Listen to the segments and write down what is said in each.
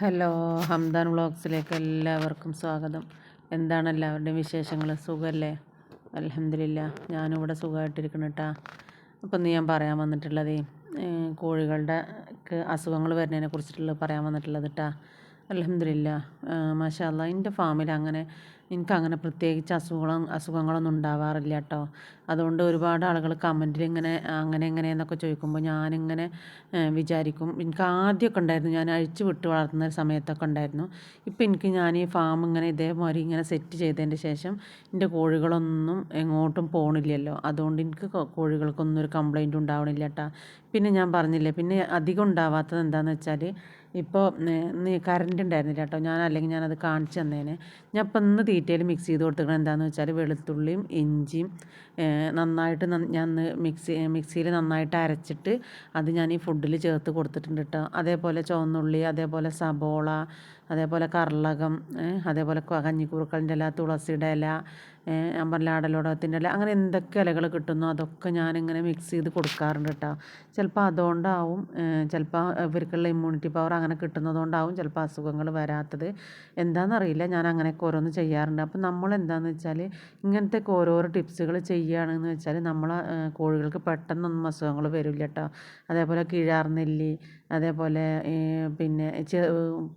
Hello Hamdan വ്ളോഗ്സിലേക്ക് എല്ലാവർക്കും സ്വാഗതം. എന്താണ് എല്ലാവരുടെയും വിശേഷങ്ങൾ സുഖമല്ലേ അലഹമില്ല ഞാനിവിടെ സുഖമായിട്ടിരിക്കണം കേട്ടാ അപ്പം ഇന്ന് ഞാൻ പറയാൻ വന്നിട്ടുള്ളത് കോഴികളുടെ അസുഖങ്ങൾ വരുന്നതിനെ കുറിച്ചിട്ടുള്ള പറയാൻ വന്നിട്ടുള്ളത് കേട്ടാ അലഹമില്ല മാഷാല്ല എന്റെ ഫാമിൽ അങ്ങനെ എനിക്കങ്ങനെ പ്രത്യേകിച്ച് അസുഖങ്ങളും അസുഖങ്ങളൊന്നും ഉണ്ടാവാറില്ല കേട്ടോ അതുകൊണ്ട് ഒരുപാട് ആളുകൾ കമന്റിൽ ഇങ്ങനെ അങ്ങനെ എങ്ങനെയെന്നൊക്കെ ചോദിക്കുമ്പോൾ ഞാനിങ്ങനെ വിചാരിക്കും. എനിക്ക് ആദ്യമൊക്കെ ഉണ്ടായിരുന്നു ഞാൻ അഴിച്ചു വിട്ട് വളർത്തുന്ന ഒരു സമയത്തൊക്കെ ഉണ്ടായിരുന്നു. ഇപ്പം എനിക്ക് ഞാൻ ഈ ഫാം ഇങ്ങനെ ഇതേമാതിരി ഇങ്ങനെ സെറ്റ് ചെയ്തതിന്റെ ശേഷം എന്റെ കോഴികളൊന്നും എങ്ങോട്ടും പോകണില്ലല്ലോ അതുകൊണ്ട് എനിക്ക് കോഴികൾക്കൊന്നും ഒരു കംപ്ലൈന്റ് ഉണ്ടാവണില്ല കേട്ടോ പിന്നെ ഞാൻ പറഞ്ഞില്ലേ പിന്നെ അധികം ഉണ്ടാവാത്തത് എന്താണെന്ന് വെച്ചാൽ ഇപ്പോൾ കറണ്ട് ഉണ്ടായിരുന്നില്ല കേട്ടോ. ഞാൻ അല്ലെങ്കിൽ ഞാനത് കാണിച്ചു തന്നേനെ. ഞാൻ ഇപ്പം ഇന്ന് തീറ്റയിൽ മിക്സ് ചെയ്ത് കൊടുത്തിരിക്കണം എന്താണെന്ന് വെച്ചാൽ വെളുത്തുള്ളിയും ഇഞ്ചിയും നന്നായിട്ട് ഞാൻ മിക്സി മിക്സിയിൽ നന്നായിട്ട് അരച്ചിട്ട് അത് ഞാൻ ഈ ഫുഡിൽ ചേർത്ത് കൊടുത്തിട്ടുണ്ട് കേട്ടോ അതേപോലെ ചുവന്നുള്ളി അതേപോലെ സബോള അതേപോലെ കർളകം അതേപോലെ കഞ്ഞിക്കൂർക്കലിന്റെ ഇല തുളസിയുടെ ഇല ആടലോടകത്തിന്റെ ഇല. അങ്ങനെ എന്തൊക്കെ ഇലകൾ കിട്ടുന്നോ അതൊക്കെ ഞാനിങ്ങനെ മിക്സ് ചെയ്ത് കൊടുക്കാറുണ്ട് കേട്ടോ. ചിലപ്പോൾ അതുകൊണ്ടാവും ചിലപ്പോൾ ഇവർക്കുള്ള ഇമ്മ്യൂണിറ്റി പവർ അങ്ങനെ കിട്ടുന്നതുകൊണ്ടാവും ചിലപ്പോൾ അസുഖങ്ങൾ വരാത്തത്. എന്താണെന്നറിയില്ല ഞാൻ അങ്ങനെയൊക്കെ ഓരോന്ന് ചെയ്യാറുണ്ട്. അപ്പോൾ നമ്മൾ എന്താണെന്ന് വെച്ചാൽ ഇങ്ങനത്തെ ഓരോരോ ടിപ്സുകൾ ചെയ്യുകയാണെന്ന് വെച്ചാൽ നമ്മളെ കോഴികൾക്ക് പെട്ടെന്നൊന്നും അസുഖങ്ങൾ വരില്ല കേട്ടോ. അതേപോലെ കിഴാർനെല്ലി അതേപോലെ പിന്നെ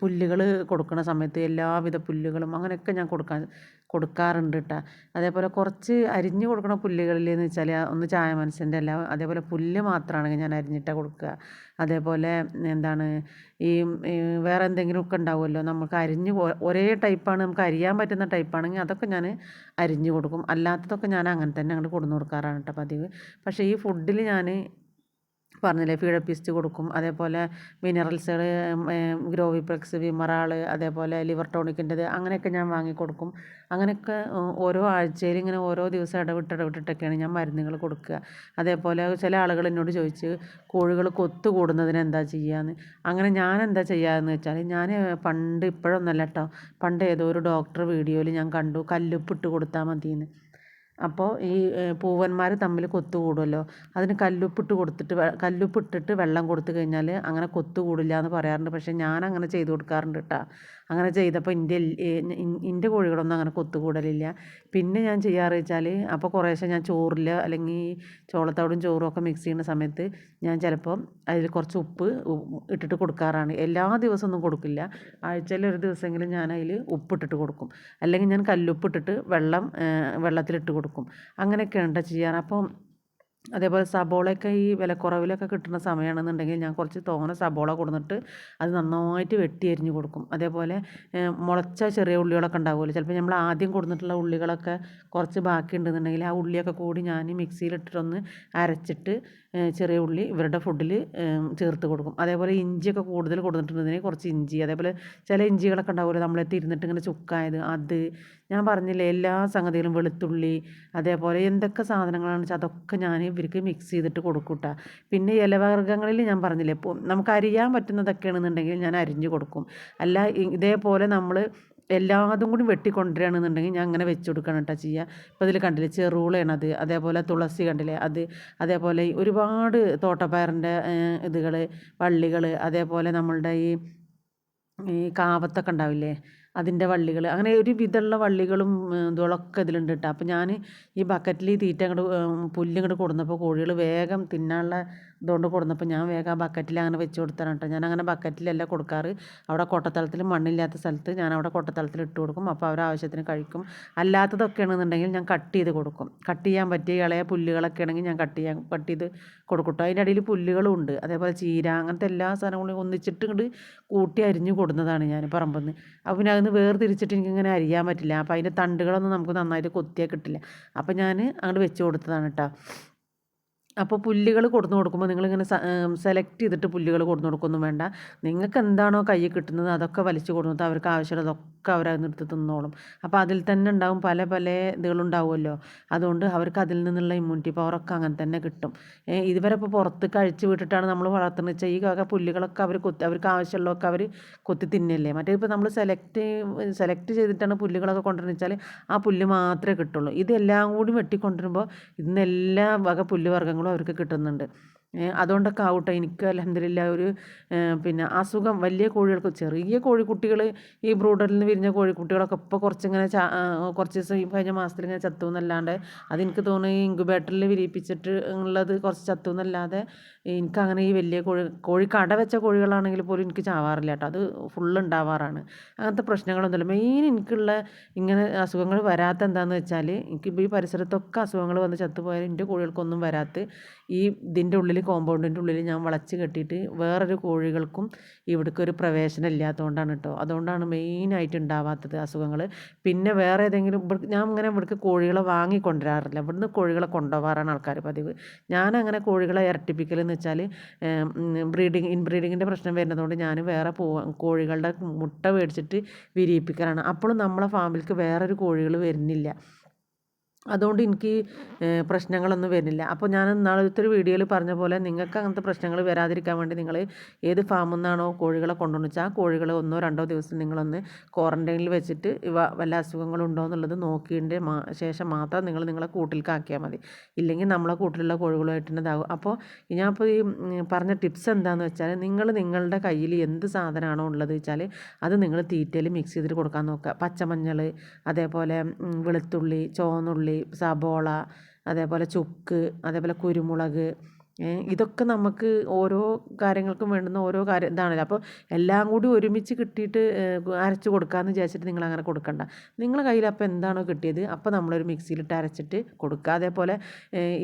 പുല്ലുകൾ കൊടുക്കുന്ന സമയത്ത് എല്ലാവിധ പുല്ലുകളും അങ്ങനെയൊക്കെ ഞാൻ കൊടുക്കാൻ കൊടുക്കാറുണ്ട് കേട്ടോ അതേപോലെ കുറച്ച് അരിഞ്ഞ് പുല്ലുകളിൽ എന്ന് വെച്ചാൽ ഒന്ന് ചായ മനസ്സിന്റെ അല്ല അതേപോലെ പുല്ല് മാത്രമാണെങ്കിൽ ഞാൻ അരിഞ്ഞിട്ടാണ് കൊടുക്കുക അതേപോലെ എന്താണ് ഈ വേറെ എന്തെങ്കിലുമൊക്കെ ഉണ്ടാവുമല്ലോ നമുക്ക് അരിഞ്ഞ് ഒരേ ടൈപ്പാണ് നമുക്ക് അരിയാൻ പറ്റുന്ന ടൈപ്പാണെങ്കിൽ അതൊക്കെ ഞാൻ അരിഞ്ഞ് കൊടുക്കും. അല്ലാത്തതൊക്കെ ഞാൻ അങ്ങനെ തന്നെ അങ്ങോട്ട് കൊടുന്നു കൊടുക്കാറാണ് കേട്ടോ പതിവ്. പക്ഷേ ഈ ഫുഡിൽ ഞാൻ പറഞ്ഞില്ലേ ഫീഡപ്പിസ്റ്റ് കൊടുക്കും. അതേപോലെ മിനറൽസുകൾ ഗ്രോവിപ്രക്സ് വിമറാൾ അതേപോലെ ലിവർ ടോണിക്കിന്റെത് അങ്ങനെയൊക്കെ ഞാൻ വാങ്ങിക്കൊടുക്കും അങ്ങനെയൊക്കെ ഓരോ ആഴ്ചയിൽ ഇങ്ങനെ ഓരോ ദിവസം ഇടവിട്ട് ഇടവിട്ടിട്ടൊക്കെയാണ് ഞാൻ മരുന്നുകൾ കൊടുക്കുക. അതേപോലെ ചില ആളുകൾ എന്നോട് ചോദിച്ച് കോഴികൾ കൊത്തു കൂടുന്നതിന് എന്താ ചെയ്യാന്ന്? അങ്ങനെ ഞാൻ എന്താ ചെയ്യാന്ന് വെച്ചാൽ ഞാൻ പണ്ട് ഇപ്പോഴൊന്നല്ല കേട്ടോ പണ്ട് ഏതോ ഒരു ഡോക്ടർ വീഡിയോയിൽ ഞാൻ കണ്ടു കല്ലുപ്പിട്ട് കൊടുത്താൽ മതിയെന്ന് അപ്പോൾ ഈ പൂവന്മാർ തമ്മിൽ കൊത്തു കൂടുമല്ലോ അതിന് കല്ലുപ്പിട്ട് കൊടുത്തിട്ട് കല്ലുപ്പിട്ടിട്ട് വെള്ളം കൊടുത്തു കഴിഞ്ഞാൽ അങ്ങനെ കൊത്തു കൂടില്ല എന്ന് പറയാറുണ്ട്. പക്ഷേ ഞാൻ അങ്ങനെ ചെയ്തു കൊടുക്കാറുണ്ട് കേട്ടോ അങ്ങനെ ചെയ്തപ്പോൾ എന്റെ എന്റെ കോഴികളൊന്നും അങ്ങനെ കൊത്തുകൂടലില്ല. പിന്നെ ഞാൻ ചെയ്യാറ് വെച്ചാൽ അപ്പോൾ കുറേശ്ശെ ഞാൻ ചോറിൽ അല്ലെങ്കിൽ ചോളത്തോടും ചോറും ഒക്കെ മിക്സ് ചെയ്യുന്ന സമയത്ത് ഞാൻ ചിലപ്പം അതിൽ കുറച്ച് ഉപ്പ് ഇട്ടിട്ട് കൊടുക്കാറാണ്. എല്ലാ ദിവസവും ഒന്നും കൊടുക്കില്ല. ആഴ്ചയിൽ ഒരു ദിവസമെങ്കിലും ഞാൻ അതിൽ ഉപ്പിട്ടിട്ട് കൊടുക്കും. അല്ലെങ്കിൽ ഞാൻ കല്ലുപ്പ് ഇട്ടിട്ട് വെള്ളം വെള്ളത്തിലിട്ട് കൊടുക്കും. അങ്ങനെയൊക്കെയാണ് കേട്ടോ ചെയ്യാറ്. അപ്പം അതേപോലെ സബോളയൊക്കെ ഈ വിലക്കുറവിലൊക്കെ കിട്ടുന്ന സമയമാണെന്നുണ്ടെങ്കിൽ ഞാൻ കുറച്ച് തോന സബോള കൊടുത്തിട്ട് അത് നന്നായിട്ട് വെട്ടി അരിഞ്ഞ് കൊടുക്കും. അതേപോലെ മുളച്ച ചെറിയ ഉള്ളികളൊക്കെ ഉണ്ടാവുമല്ലോ. ചിലപ്പോൾ നമ്മൾ ആദ്യം കൊടുത്തിട്ടുള്ള ഉള്ളികളൊക്കെ കുറച്ച് ബാക്കി ഉണ്ടെന്നുണ്ടെങ്കിൽ ആ ഉള്ളിയൊക്കെ കൂടി ഞാൻ മിക്സിയിലിട്ടിട്ടൊന്ന് അരച്ചിട്ട് ചെറിയ ഉള്ളി ഇവരുടെ ഫുഡിൽ ചേർത്ത് കൊടുക്കും. അതേപോലെ ഇഞ്ചിയൊക്കെ കൂടുതൽ കൊടുത്തിട്ടുണ്ടെങ്കിൽ കുറച്ച് ഇഞ്ചി. അതേപോലെ ചില ഇഞ്ചികളൊക്കെ ഉണ്ടാവുമല്ലോ നമ്മളെ തിരുന്നിട്ട് ഇങ്ങനെ ചുക്കായത് അത് ഞാൻ പറഞ്ഞില്ലേ എല്ലാ സംഗതികളും വെളുത്തുള്ളി അതേപോലെ എന്തൊക്കെ സാധനങ്ങളാണെന്ന് വെച്ചാൽ അതൊക്കെ ഞാൻ ഇവർക്ക് മിക്സ് ചെയ്തിട്ട് കൊടുക്കൂട്ട. പിന്നെ ഇലവർഗങ്ങളിൽ ഞാൻ പറഞ്ഞില്ലേ ഇപ്പോൾ നമുക്ക് അരിയാൻ പറ്റുന്നതൊക്കെയാണെന്നുണ്ടെങ്കിൽ ഞാൻ അരിഞ്ഞ് കൊടുക്കും. അല്ല ഇതേപോലെ നമ്മൾ എല്ലാതും കൂടി വെട്ടിക്കൊണ്ടുവരികയാണെന്നുണ്ടെങ്കിൽ ഞാൻ അങ്ങനെ വെച്ച് കൊടുക്കണം കേട്ടോ ചെയ്യുക ഇപ്പോൾ ഇതിൽ കണ്ടില്ലേ അത് അതേപോലെ തുളസി കണ്ടില്ലേ അത് അതേപോലെ ഒരുപാട് തോട്ടപ്പയറിന്റെ ഇതുകൾ വള്ളികൾ അതേപോലെ നമ്മളുടെ ഈ ഈ കാവത്തൊക്കെ ഉണ്ടാവില്ലേ അതിന്റെ വള്ളികൾ അങ്ങനെ ഒരു വിധമുള്ള വള്ളികളും ഇതുകളൊക്കെ ഇതിലുണ്ട് കേട്ടോ അപ്പോൾ ഞാൻ ഈ ബക്കറ്റിൽ ഈ തീറ്റ അങ്ങോട്ട് പുല്ല് ഇങ്ങോട്ട് കൊടുന്നപ്പോൾ കോഴികൾ വേഗം തിന്നാനുള്ള ഇതുകൊണ്ട് കൊടുന്നപ്പോൾ ഞാൻ വേഗം ബക്കറ്റിൽ അങ്ങനെ വെച്ച് കൊടുത്താണ് കേട്ടോ. ഞാൻ അങ്ങനെ ബക്കറ്റിലല്ല കൊടുക്കാറ്. അവിടെ കൊട്ടത്തളത്തിൽ മണ്ണില്ലാത്ത സ്ഥലത്ത് ഞാൻ അവിടെ കൊട്ടത്തളത്തിൽ ഇട്ട് കൊടുക്കും. അപ്പോൾ അവർ ആവശ്യത്തിന് കഴിക്കും. അല്ലാത്തതൊക്കെ ആണെന്നുണ്ടെങ്കിൽ ഞാൻ കട്ട് ചെയ്ത് കൊടുക്കും. കട്ട് ചെയ്യാൻ പറ്റിയ ഇളയ പുല്ലുകളൊക്കെ ആണെങ്കിൽ ഞാൻ കട്ട് ചെയ്യാൻ കട്ട് ചെയ്ത് കൊടുക്കും കേട്ടോ അതിന്റെ ഇടയിൽ പുല്ലുകളും ഉണ്ട്. അതേപോലെ ചീര അങ്ങനത്തെ എല്ലാ സാധനങ്ങളും ഒന്നിച്ചിട്ട് ഇങ്ങോട്ട് കൂട്ടി അരിഞ്ഞ് കൊടുന്നതാണ് ഞാൻ പറമ്പെന്ന്. അപ്പോൾ പിന്നെ അതിന് വേർതിരിച്ചിട്ട് എനിക്കിങ്ങനെ അരിയാൻ പറ്റില്ല. അപ്പോൾ അതിന്റെ തണ്ടുകളൊന്നും നമുക്ക് നന്നായിട്ട് കൊത്തിയാൽ കിട്ടില്ല. അപ്പോൾ ഞാൻ അങ്ങോട്ട് വെച്ച് കൊടുത്തതാണ് കേട്ടോ അപ്പോൾ പുല്ലുകൾ കൊടുത്തു കൊടുക്കുമ്പോൾ നിങ്ങളിങ്ങനെ സെലക്ട് ചെയ്തിട്ട് പുല്ലുകൾ കൊടുത്തു കൊടുക്കൊന്നും വേണ്ട. നിങ്ങൾക്ക് എന്താണോ കയ്യിൽ കിട്ടുന്നത് അതൊക്കെ വലിച്ചു കൊടുത്തിട്ട് അവർക്ക് ആവശ്യമുള്ളതൊക്കെ അവരത് എടുത്ത് തിന്നോളും. അപ്പോൾ അതിൽ തന്നെ ഉണ്ടാവും പല പല ഇതുകളുണ്ടാവുമല്ലോ അതുകൊണ്ട് അവർക്ക് അതിൽ നിന്നുള്ള ഇമ്മ്യൂണിറ്റി പവറൊക്കെ അങ്ങനെ തന്നെ കിട്ടും. ഇതുവരെ ഇപ്പോൾ പുറത്ത് കഴിച്ച് വിട്ടിട്ടാണ് നമ്മൾ വളർത്തുന്നത്. വെച്ചാൽ ഈ വക പുല്ലുകളൊക്കെ അവർ കൊത്തി അവർക്ക് ആവശ്യമുള്ളതൊക്കെ അവർ കൊത്തി തിന്നല്ലേ? മറ്റേ ഇപ്പോൾ നമ്മൾ സെലക്ട് സെലക്ട് ചെയ്തിട്ടാണ് പുല്ലുകളൊക്കെ കൊണ്ടുവരുന്നത് വെച്ചാൽ ആ പുല്ല് മാത്രമേ കിട്ടുള്ളൂ. ഇതെല്ലാം കൂടി വെട്ടിക്കൊണ്ടുവരുമ്പോൾ ഇന്ന് എല്ലാ വക പുല്ല് വർഗങ്ങളും അവർക്ക് കിട്ടുന്നുണ്ട്. അതുകൊണ്ടൊക്കെ ആവട്ടെ. എനിക്ക് അലഹമില്ല ഒരു പിന്നെ അസുഖം വലിയ കോഴികൾക്ക് ചെറിയ കോഴിക്കുട്ടികൾ ഈ ബ്രൂഡറിൽ നിന്ന് വിരിഞ്ഞ കോഴിക്കുട്ടികളൊക്കെ ഇപ്പോൾ കുറച്ചിങ്ങനെ കുറച്ച് ദിവസം കഴിഞ്ഞ മാസത്തിൽ ഇങ്ങനെ ചത്തു എന്നല്ലാണ്ട് അതെനിക്ക് തോന്നുന്നു ഈ ഇൻക്യുബേറ്ററിൽ വിരിയിപ്പിച്ചിട്ട് ഉള്ളത് കുറച്ച് ചത്തു എന്നല്ലാതെ എനിക്കങ്ങനെ ഈ വലിയ കോഴി കോഴി കട വെച്ച കോഴികളാണെങ്കിൽ പോലും എനിക്ക് ചാവാറില്ല കേട്ടോ. അത് ഫുള്ള് ഉണ്ടാവാറാണ്. അങ്ങനത്തെ പ്രശ്നങ്ങളൊന്നുമില്ല. മെയിൻ എനിക്കുള്ള ഇങ്ങനെ അസുഖങ്ങൾ വരാത്ത എന്താണെന്ന് വെച്ചാൽ എനിക്കിപ്പോൾ ഈ പരിസരത്തൊക്കെ അസുഖങ്ങൾ വന്ന് ചത്തുപോയാൽ എന്റെ കോഴികൾക്കൊന്നും വരാത്ത ഈ ഇതിന്റെ ഉള്ളിൽ കോമ്പൗണ്ടിന്റെ ഉള്ളിൽ ഞാൻ വളച്ച് കെട്ടിയിട്ട് വേറൊരു കോഴികൾക്കും ഇവിടേക്ക് ഒരു പ്രവേശനം ഇല്ലാത്തതുകൊണ്ടാണ് കേട്ടോ അതുകൊണ്ടാണ് മെയിനായിട്ട് ഉണ്ടാവാത്തത് അസുഖങ്ങൾ പിന്നെ വേറെ ഏതെങ്കിലും ഇവിടെ ഞാൻ ഇങ്ങനെ ഇവിടേക്ക് കോഴികളെ വാങ്ങി കൊണ്ടുവരാറില്ല. ഇവിടുന്ന് കോഴികളെ കൊണ്ടുപോകാറാണ് ആൾക്കാർ പതിവ്. ഞാൻ അങ്ങനെ കോഴികളെ ഇരട്ടിപ്പിക്കൽ എന്ന് വെച്ചാൽ ബ്രീഡിങ് ഇൻബ്രീഡിങ്ങിന്റെ പ്രശ്നം വരുന്നതുകൊണ്ട് ഞാൻ വേറെ പോ കോഴികളുടെ മുട്ട മേടിച്ചിട്ട് വിരിയിപ്പിക്കലാണ്. അപ്പോഴും നമ്മളെ ഫാമിലേക്ക് വേറൊരു കോഴികൾ വരുന്നില്ല. അതുകൊണ്ട് എനിക്ക് പ്രശ്നങ്ങളൊന്നും വരുന്നില്ല. അപ്പോൾ ഞാൻ ഇന്നാളത്തെ ഒരു വീഡിയോയിൽ പറഞ്ഞ പോലെ നിങ്ങൾക്ക് അങ്ങനത്തെ പ്രശ്നങ്ങൾ വരാതിരിക്കാൻ വേണ്ടി നിങ്ങൾ ഏത് ഫാമിൽ നിന്നാണോ കോഴികളെ കൊണ്ടുവന്ന് വെച്ചാൽ ആ കോഴികളെ ഒന്നോ രണ്ടോ ദിവസം നിങ്ങളൊന്ന് ക്വാറന്റൈനിൽ വെച്ചിട്ട് ഇവ വല്ല അസുഖങ്ങളുണ്ടോ എന്നുള്ളത് നോക്കിയതിന്റെ ശേഷം മാത്രം നിങ്ങൾ നിങ്ങളെ കൂട്ടിലേക്ക് ആക്കിയാൽ മതി. ഇല്ലെങ്കിൽ നമ്മളെ കൂട്ടിലുള്ള കോഴികളുമായിട്ട് തന്നെ ഇതാകും. അപ്പോൾ ഞാനിപ്പോൾ ഈ പറഞ്ഞ ടിപ്സ് എന്താണെന്ന് വെച്ചാൽ നിങ്ങൾ നിങ്ങളുടെ കയ്യിൽ എന്ത് സാധനമാണോ ഉള്ളത് വെച്ചാൽ അത് നിങ്ങൾ തീറ്റയിൽ മിക്സ് ചെയ്തിട്ട് കൊടുക്കാൻ നോക്കുക. പച്ചമഞ്ഞൾ അതേപോലെ വെളുത്തുള്ളി ചുവന്നുള്ളി സബോള അതേപോലെ ചുക്ക് അതേപോലെ കുരുമുളക് ഇതൊക്കെ നമുക്ക് ഓരോ കാര്യങ്ങൾക്കും വേണ്ടുന്ന ഓരോ കാര്യം ഇതാണല്ലോ. അപ്പോൾ എല്ലാം കൂടി ഒരുമിച്ച് കിട്ടിയിട്ട് അരച്ച് കൊടുക്കാമെന്ന് വിചാരിച്ചിട്ട് നിങ്ങൾ അങ്ങനെ കൊടുക്കണ്ട. നിങ്ങളുടെ കയ്യിൽ അപ്പോൾ എന്താണോ കിട്ടിയത് അപ്പോൾ നമ്മളൊരു മിക്സിയിലിട്ട് അരച്ചിട്ട് കൊടുക്കുക. അതേപോലെ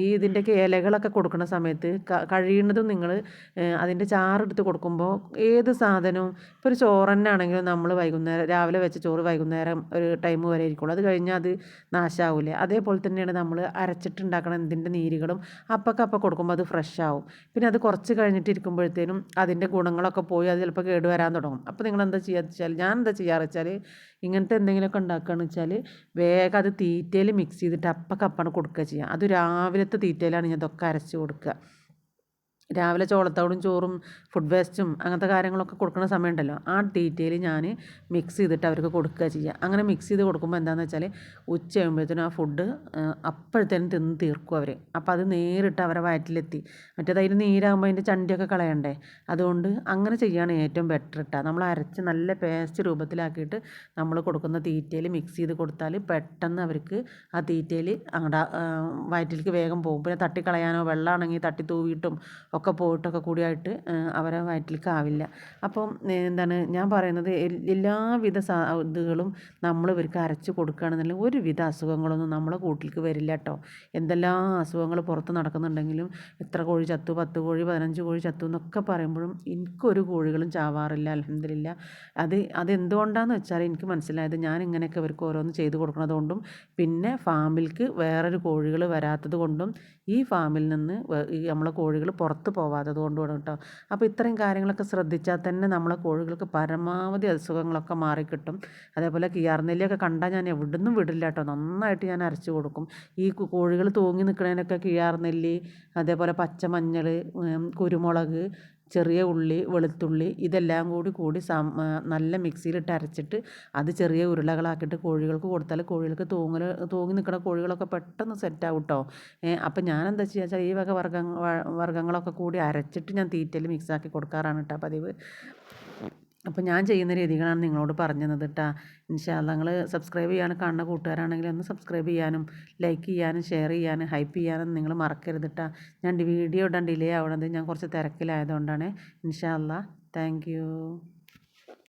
ഈ ഇതിന്റെയൊക്കെ ഇലകളൊക്കെ കൊടുക്കുന്ന സമയത്ത് കഴിയുന്നതും നിങ്ങൾ അതിന്റെ ചാറെടുത്ത് കൊടുക്കുമ്പോൾ ഏത് സാധനവും ഇപ്പോൾ ഒരു ചോറന്നാണെങ്കിലും നമ്മൾ വൈകുന്നേരം രാവിലെ വെച്ച ചോറ് വൈകുന്നേരം ഒരു ടൈം വരെ ഇരിക്കുള്ളൂ. അത് കഴിഞ്ഞാൽ അത് നാശാവില്ലേ അതേപോലെ തന്നെയാണ് നമ്മൾ അരച്ചിട്ടുണ്ടാക്കണം എന്തിന്റെ നീരുകളും അപ്പൊക്കെ കൊടുക്കുമ്പോൾ അത് ഫ്രഷ് ആവും പിന്നെ അത് കുറച്ച് കഴിഞ്ഞിട്ട് ഇരിക്കുമ്പോഴത്തേനും അതിന്റെ ഗുണങ്ങളൊക്കെ പോയി അത് ചിലപ്പോൾ കേട് വരാൻ തുടങ്ങും. അപ്പോൾ നിങ്ങൾ എന്താ ചെയ്യുക വെച്ചാൽ ഞാൻ എന്താ ചെയ്യാറ് വെച്ചാൽ ഇങ്ങനത്തെ എന്തെങ്കിലുമൊക്കെ ഉണ്ടാക്കുകയെന്ന് വെച്ചാൽ വേഗം അത് തീറ്റയിൽ മിക്സ് ചെയ്തിട്ട് അപ്പക്കപ്പാണ് കൊടുക്കുക ചെയ്യുക. അത് രാവിലത്തെ തീറ്റയിലാണ് ഞാൻ ഇതൊക്കെ അരച്ച് കൊടുക്കുക. രാവിലെ ചോളത്തോടും ചോറും ഫുഡ് വേസ്റ്റും അങ്ങനത്തെ കാര്യങ്ങളൊക്കെ കൊടുക്കുന്ന സമയമുണ്ടല്ലോ. ആ ഡീറ്റെയിൽ ഞാൻ മിക്സ് ചെയ്തിട്ട് അവർക്ക് കൊടുക്കുക ചെയ്യുക അങ്ങനെ മിക്സ് ചെയ്ത് കൊടുക്കുമ്പോൾ എന്താണെന്ന് വെച്ചാൽ ഉച്ച ആകുമ്പോഴത്തേനും ആ ഫുഡ് അപ്പോഴത്തേനും തിന്ന് തീർക്കും അവർ അപ്പോൾ അത് നേരിട്ട് അവരെ വയറ്റിലെത്തി. മറ്റേത് അതിന് നീരാകുമ്പോൾ അതിന്റെ ചണ്ടിയൊക്കെ കളയണ്ടേ? അതുകൊണ്ട് അങ്ങനെ ചെയ്യുകയാണ് ഏറ്റവും ബെറ്റർ ഇട്ടാൽ നമ്മൾ അരച്ച് നല്ല പേസ്റ്റ് രൂപത്തിലാക്കിയിട്ട് നമ്മൾ കൊടുക്കുന്ന തീറ്റയിൽ മിക്സ് ചെയ്ത് കൊടുത്താൽ പെട്ടെന്ന് അവർക്ക് ആ തീറ്റയിൽ അങ്ങോട്ട് വയറ്റിലേക്ക് വേഗം പോകും. പിന്നെ തട്ടിക്കളയാനോ വെള്ളമാണെങ്കിൽ തട്ടി തൂവിയിട്ടും ഒക്കെ പോയിട്ടൊക്കെ കൂടിയായിട്ട് അവരെ വയറ്റിലേക്ക് ആവില്ല അപ്പം എന്താണ് ഞാൻ പറയുന്നത് എല്ലാവിധ ഇതുകളും നമ്മൾ ഇവർക്ക് അരച്ച് കൊടുക്കുകയാണെന്നുണ്ടെങ്കിൽ ഒരുവിധ അസുഖങ്ങളൊന്നും നമ്മളെ കൂട്ടിലേക്ക് വരില്ല കേട്ടോ. എന്തെല്ലാം അസുഖങ്ങൾ പുറത്ത് നടക്കുന്നുണ്ടെങ്കിലും എത്ര കോഴി ചത്തു പത്ത് കോഴി പതിനഞ്ച് കോഴി ചത്തു എന്നൊക്കെ പറയുമ്പോഴും എനിക്കൊരു കോഴികളും ചാവാറില്ല അലഹമില്ല അത് അതെന്തുകൊണ്ടാണെന്ന് വെച്ചാൽ എനിക്ക് മനസ്സിലായത് ഞാൻ ഇങ്ങനെയൊക്കെ ഇവർക്ക് ഓരോന്ന് ചെയ്ത് കൊടുക്കുന്നതുകൊണ്ടും പിന്നെ ഫാമിലേക്ക് വേറൊരു കോഴികൾ വരാത്തത് കൊണ്ടും ഈ ഫാമിൽ നിന്ന് നമ്മളെ കോഴികൾ പുറത്ത് പോവാത്തത് കൊണ്ടുമാണ് കേട്ടോ. അപ്പോൾ ഇത്രയും കാര്യങ്ങളൊക്കെ ശ്രദ്ധിച്ചാൽ തന്നെ നമ്മളെ കോഴികൾക്ക് പരമാവധി അസുഖങ്ങളൊക്കെ മാറിക്കിട്ടും. അതേപോലെ കിയാർനെല്ലിയൊക്കെ കണ്ടാൽ ഞാൻ എവിടുന്നും വിടില്ല കേട്ടോ. നന്നായിട്ട് ഞാൻ അരച്ച് കൊടുക്കും. ഈ കോഴികൾ തൂങ്ങി നിൽക്കുന്നതിനൊക്കെ കിയാർനെല്ലി അതേപോലെ പച്ചമഞ്ഞൾ കുരുമുളക് ചെറിയ ഉള്ളി വെളുത്തുള്ളി ഇതെല്ലാം കൂടി കൂടി നല്ല മിക്സിയിലിട്ട് അരച്ചിട്ട് അത് ചെറിയ ഉരുളകളാക്കിയിട്ട് കോഴികൾക്ക് കൊടുത്താൽ കോഴികൾക്ക് തൂങ്ങൽ തൂങ്ങി നിൽക്കുന്ന കോഴികളൊക്കെ പെട്ടെന്ന് സെറ്റാവും കേട്ടോ അപ്പം ഞാൻ എന്താ ചെയ്യുക വെച്ചാൽ ഈ വക വർഗ വർഗങ്ങളൊക്കെ കൂടി അരച്ചിട്ട് ഞാൻ തീറ്റയിൽ മിക്സാക്കി കൊടുക്കാറാണ് കേട്ടോ പതിവ്. അപ്പോൾ ഞാൻ ചെയ്യുന്ന രീതികളാണ് നിങ്ങളോട് പറഞ്ഞു തന്നത് കേട്ടോ ഇൻഷാല്ല നിങ്ങൾ സബ്സ്ക്രൈബ് ചെയ്യാൻ കാണുന്ന കൂട്ടുകാരാണെങ്കിൽ ഒന്ന് സബ്സ്ക്രൈബ് ചെയ്യാനും ലൈക്ക് ചെയ്യാനും ഷെയർ ചെയ്യാനും ഹൈപ്പ് ചെയ്യാനും നിങ്ങൾ മറക്കരുത് കേട്ടോ ഞാൻ വീഡിയോ ഇടാൻ ഡിലേ ആവണത് ഞാൻ കുറച്ച് തിരക്കിലായതുകൊണ്ടാണ്. ഇൻഷാല്ല താങ്ക്